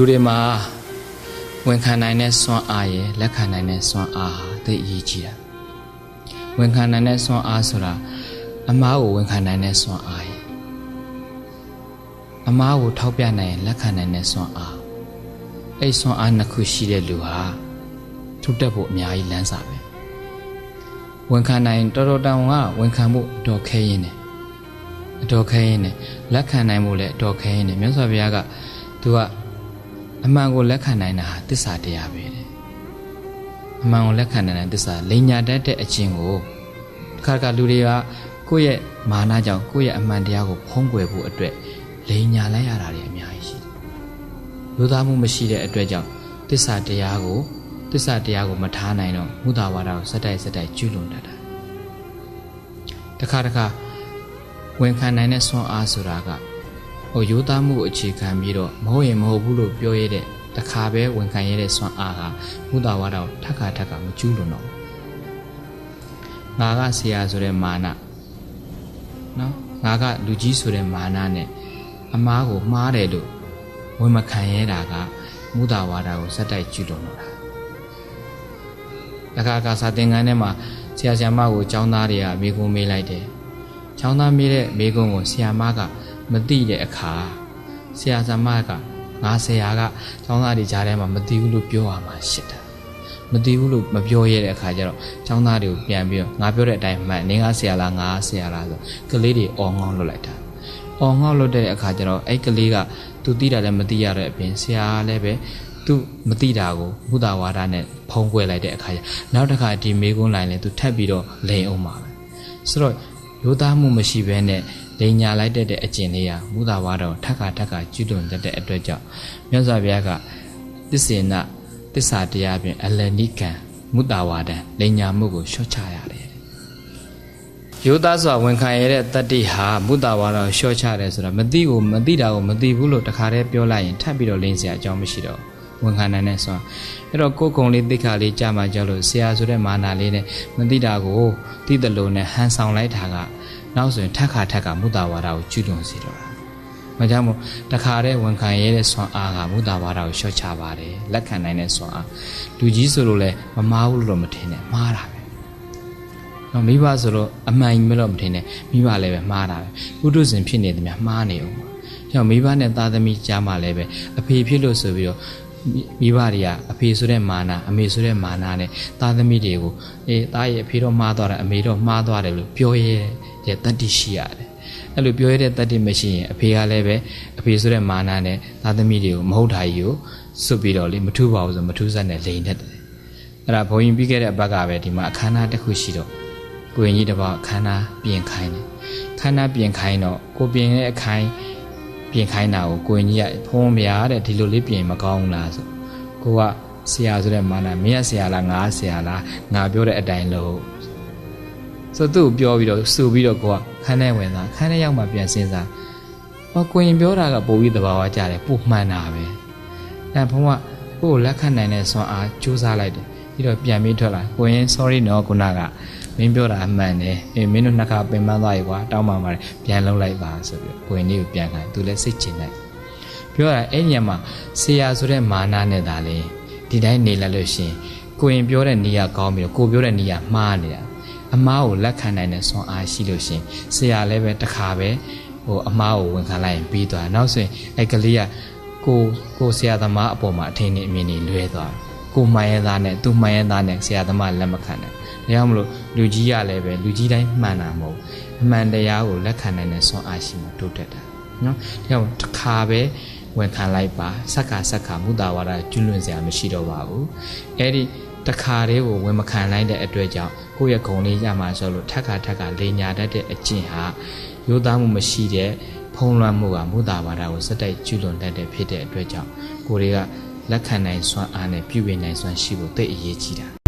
လူတွေမှာဝန်ခံနိုင်တဲ့စွမ်းအားရယ်လက်ခံနိုင်တဲ့စွမ်းအားဟာသိအရေးကြီးတာဝန်ခံနိုင်တဲ့စွမ်းအားဆိုတာအမားကိုဝန်ခံနိုင်တဲ့စွမ်းအားရယ်အမားကိုထောက်ပြနိုင်ရင်လက်ခံနိုင်တဲ့စွမ်းအားအဲ့စွမ်းအားနှစ်ခုရှိတဲ့လူဟာထုတ်တက်ဖို့အများကြီးလမ်းစာပဲဝန်ခံနိုင်တော်တော်တောင်ကဝန်ခံဖို့တော်ခဲရင်တယ်အတော်ခဲရင်တယ်လက်ခံနိုင်ဖို့လည်းအတော်ခဲရင်တယ်မြတ်စွာဘုရားကသူက အမှန်ကိုလက်ခံနိုင်တာဟာတစ္ဆာတရားပဲတဲ့အမှန်ကိုလက်ခံနိုင်တဲ့တစ္ဆာလိညာတတ်တဲ့အခြင်းကိုတစ်ခါတခါလူတွေကကိုယ့်ရဲ့မာနကြောင့်ကိုယ့်ရဲ့အမှန်တရားကိုဖုံးကွယ်ဖို့အတွက်လိညာလိုက်ရတာတွေအများကြီးရှိတယ်။လူသားမှုမရှိတဲ့အတွက်ကြောင့်တစ္ဆာတရားကိုတစ္ဆာတရားကိုမထားနိုင်တော့မုသာဝါဒကိုစက်တိုက်စက်တိုက်ကျူးလွန်တတ်တာ။တစ်ခါတခါဝန်ခံနိုင်တဲ့ဆွမ်းအားဆိုတာက ဟိုရိုးသားမှုကိုအခြေခံပြီးတော့မဟုတ်ရင်မဟုတ်ဘူးလို့ပြောရတဲ့တခါပဲဝန်ခံရတဲ့ဆွမ်းအားဟာမုသာဝါဒကိုထက်ခါထက်ခါမကျူးလွန်တော့ငါကဆရာဆိုတဲ့မာနနော်ငါကလူကြီးဆိုတဲ့မာနနဲ့အမားကိုမှားတယ်လို့ဝန်မခံရတာကမုသာဝါဒကိုစက်တိုက်ကျူးလွန်တော့တာတခါကစာသင်ခန်းထဲမှာဆရာဆရာမကိုចောင်းသားတွေကမိကုံးမေးလိုက်တယ်ចောင်းသားမေးတဲ့မိကုံးကိုဆရာမက မသိတဲ့အခါဆရာဆရာမကငါဆရာကကျောင်းသားတွေကြားထဲမှာမသိဘူးလို့ပြောရမှာရှစ်တာမသိဘူးလို့မပြောရတဲ့အခါကျတော့ကျောင်းသားတွေကိုပြန်ပြီးတော့ငါပြောတဲ့အတိုင်းမှန်နေငါဆရာလားငါဆရာလားဆိုကလေးတွေအော်ငေါ့လွတ်လိုက်တာအော်ငေါ့လွတ်တဲ့အခါကျတော့အဲ့ကလေးကသူသိတာလည်းမသိရတဲ့အပြင်ဆရာလည်းပဲသူမသိတာကိုဘုဒ္ဓဝါဒနဲ့ဖုံးကွယ်လိုက်တဲ့အခါကျနောက်တစ်ခါဒီမေကုန်းလိုင်းလည်းသူထပ်ပြီးတော့လိန်အောင်ပါပဲဆိုတော့ရိုးသားမှုမရှိဘဲနဲ့ လိန်ညာလိုက်တဲ့အကျင့်လေးဟာမူသာဝါတော်ထက်ခါထက်ခါကျွလွန်တတ်တဲ့အတွက်ကြောင့်မြတ်စွာဘုရားကသစ္စေနသစ္စာတရားဖြင့်အလနိကံမူတာဝါဒံလိန်ညာမှုကိုလျှော့ချရတယ်ယောသားစွာဝန်ခံရတဲ့တတ္တိဟာမုတာဝါဒကိုလျှော့ချတယ်ဆိုတာမသိကိုမသိတာကိုမသိဘူးလို့တခါတည်းပြောလိုက်ရင်ထပ်ပြီးတော့လိန်စရာအကြောင်းမရှိတော့ဝန်ခံနိုင်တဲ့စွမ်းအဲ့တော့ကိုယ်ကုံလေးသိခါလေးကြာမှကြောက်လို့ဆရာဆိုတဲ့မာနာလေးနဲ့မသိတာကိုသိတယ်လို့နဲ့ဟန်ဆောင်လိုက်တာက နောက်ဆိုရင်ထက်ခါထက်ကမုတာဝါဒကိုကျူးလွန်စေတော့တာ။မကြောင့်မို့တခါတည်းဝန်ခံရတဲ့ဆွမ်းအားကမုတာဝါဒကိုလျှော့ချပါတယ်လက်ခံနိုင်တဲ့ဆွမ်းအားလူကြီးဆိုလို့လည်းမမားဘူးလို့မထင်နဲ့မှားတာပဲ။နော်မိဘဆိုလို့အမှန်ကြီးမလို့မထင်နဲ့မိဘလည်းပဲမှားတာပဲ။ပုထုဇဉ်ဖြစ်နေတယ်များမှားနေအောင်။ကြောင့်မိဘနဲ့သားသမီးကြားမှာလည်းပဲအဖေဖြစ်လို့ဆိုပြီးတော့ မိဘတွေကအဖေဆိုတဲ့မာနာအမေဆိုတဲ့မာနာနဲ့သားသမီးတွေကိုအေးသားရဲ့အဖေတော့မှားသွားတယ်အမေတော့မှားသွားတယ်လို့ပြောရဲတဲ့တတ္တိရှိရတယ်အဲ့လိုပြောရတဲ့တတ္တိမရှိရင်အဖေကလည်းပဲအဖေဆိုတဲ့မာနာနဲ့သားသမီးတွေကိုမဟုတ်တာကြီးကိုစွတ်ပြီးတော့လေမထူပါဘူးဆိုမထူးဆက်နဲ့လိန်တတ်တယ်အဲ့ဒါဘုံရင်ပြီးခဲ့တဲ့အပတ်ကပဲဒီမှာအခမ်းအနားတစ်ခုရှိတော့ကိုရင်ကြီးတစ်ပါးအခမ်းအနားပြင်ခိုင်းတယ်ခမ်းနားပြင်ခိုင်းတော့ကိုပြင်ရဲ့အခိုင်း ပြင်ခိုင်းတာကိုကိုရင်ကြီးကဖုံးမရတဲ့ဒီလိုလေးပြင်မကောင်းဘူးလားဆိုကိုကဆရာဆိုတဲ့မာနာမင်းကဆရာလားငါဆရာလားငါပြောတဲ့အတိုင်းလို့ဆိုသူ့ကိုပြောပြီးတော့စူပြီးတော့ကိုကခန်းထဲဝင်သွားခန်းထဲရောက်မှပြန်စဉ်းစားဟောကိုရင်ပြောတာကပိုပြီးသဘာဝကျတယ်ပိုမှန်တာပဲအဲဘုံကကိုကိုလက်ခံနိုင်တဲ့ဆွမ်းအားစူးစမ်းလိုက်တယ်ပြီးတော့ပြန်ပြီးထွက်လာကိုရင် sorry နော်ခုနက မင်းပြောတာအမှန်တယ်အေးမင်းတို့နှစ်ခါပင်ပန်းသွားရေကွာတောင်းပန်ပါတယ်ပြန်လုံးလိုက်ပါဆိုပြီးကိုရင်လေးကိုပြန်ခိုင်းသူလည်းစိတ်ချင်လိုက်ပြောတာအဲ့ညမှာဆရာဆိုတဲ့မာနနဲ့ဒါလေဒီတိုင်းနေလိုက်လို့ရှင်ကိုရင်ပြောတဲ့နေရာကောင်းပြီးတော့ကိုပြောတဲ့နေရာမှားနေတာအမားကိုလက်ခံနိုင်တဲ့ဆွမ်းအားရှိလို့ရှင်ဆရာလည်းပဲတစ်ခါပဲဟိုအမားကိုဝန်ခံလိုက်ရင်ပြီးသွားနောက်ဆိုရင်အဲ့ကလေးကကိုကိုဆရာသမားအပေါ်မှာအထင်နဲ့အမြင်တွေလွဲသွားကိုမှန်ရသားနဲ့သူမှန်ရသားနဲ့ဆရာသမားလက်မခံနဲ့ ဒါကြောင့်မလို့လူကြီးရလည်းပဲလူကြီးတိုင်းမှန်တာမဟုတ်အမှန်တရားကိုလက်ခံနိုင်တဲ့ဆွမ်းအားရှိမှတိုးတက်တာနော်ဒါကြောင့်တစ်ခါပဲဝန်ခံလိုက်ပါစက္ကာစက္ကာမုတာဝါဒကျွလွန်စရာမရှိတော့ပါဘူးအဲ့ဒီတခါတည်းကိုဝန်မခံလိုက်တဲ့အတွက်ကြောင့်ကိုယ့်ရဲ့ဂုံလေးရမှာဆိုလို့ထက်ခါထက်ခါလေညာတတ်တဲ့အကျင့်ဟာရိုးသားမှုမရှိတဲ့ဖုံးလွှမ်းမှုကမုတာဝါဒကိုစက်တိုက်ကျွလွန်တတ်တဲ့ဖြစ်တဲ့အတွက်ကြောင့်ကိုယ်တွေကလက်ခံနိုင်စွမ်းအားနဲ့ပြုပြင်နိုင်စွမ်းရှိဖို့သိအရေးကြီးတာ